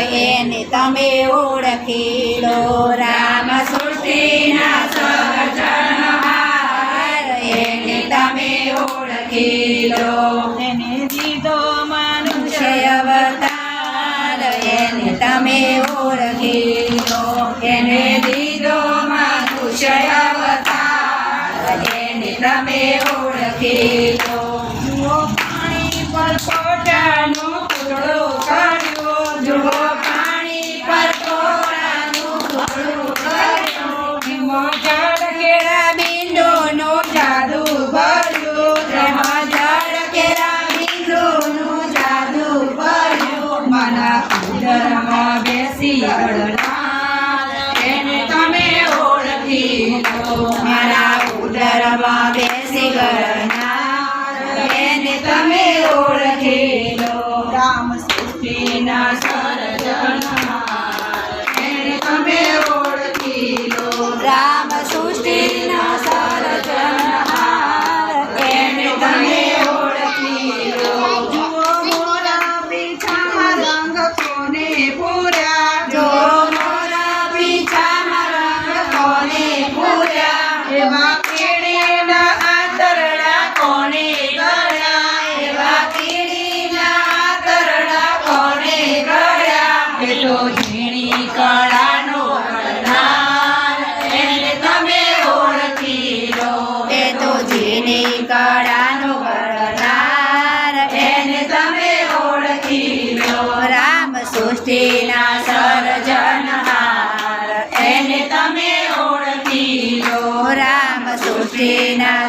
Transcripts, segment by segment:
એને તમે ઓળખી લો રામ સૃષ્ટિના સર્જનહાર. એને તમે ઓળખી લો એને દીધો મનુષ્ય અવતાર. એને તમે ઓળખી લો એને દીધો મનુષ્ય અવતાર. એને તમે ઓળખી લો પાણી પર ઉદરમાં બેસી ગરનાર એને તમે ઓળખી લો રામ સૃષ્ટિના સર્જનહાર એને તમે ઓળખી લો રામ સૃષ્ટિના સર્જનહાર એને તમે ઓળખી લો જુઓ મોરા પીછામાં રંગ કોને પૂર્યા જો મોરા પીછામાં રંગ કોને પૂર્યા એવા પેલો ઝીણી કળાનો કરનાર એને તમે તો જીની કળાનો કરનાર એને તમે ઓળખી લો. રામ સૃષ્ટિના સર્જનહાર એને તમે ઓળખી લો. રામ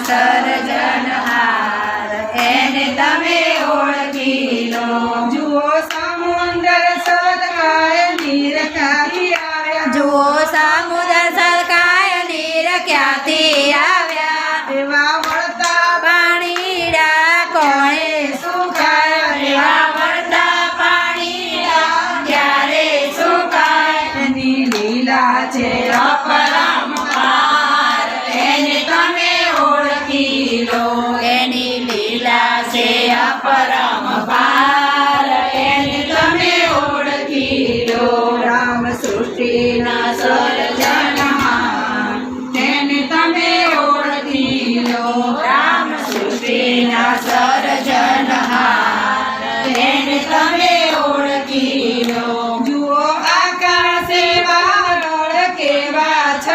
સર્જનહાર એને તમે ઓળખી લો. જુઓ સામુદર સરકાય નીર આવ્યા. એવા પાણીડા કોણે સુકાય. એવા મળતા પાણીડા ક્યારે સુકાય. લીલા છે એને તમે ઓળખી એની લીલા છે અપરંપાર એને તમે ઓળખી લો. રામ સૃષ્ટિના સૃષ્ટિના સર્જનહાર. તેને તમે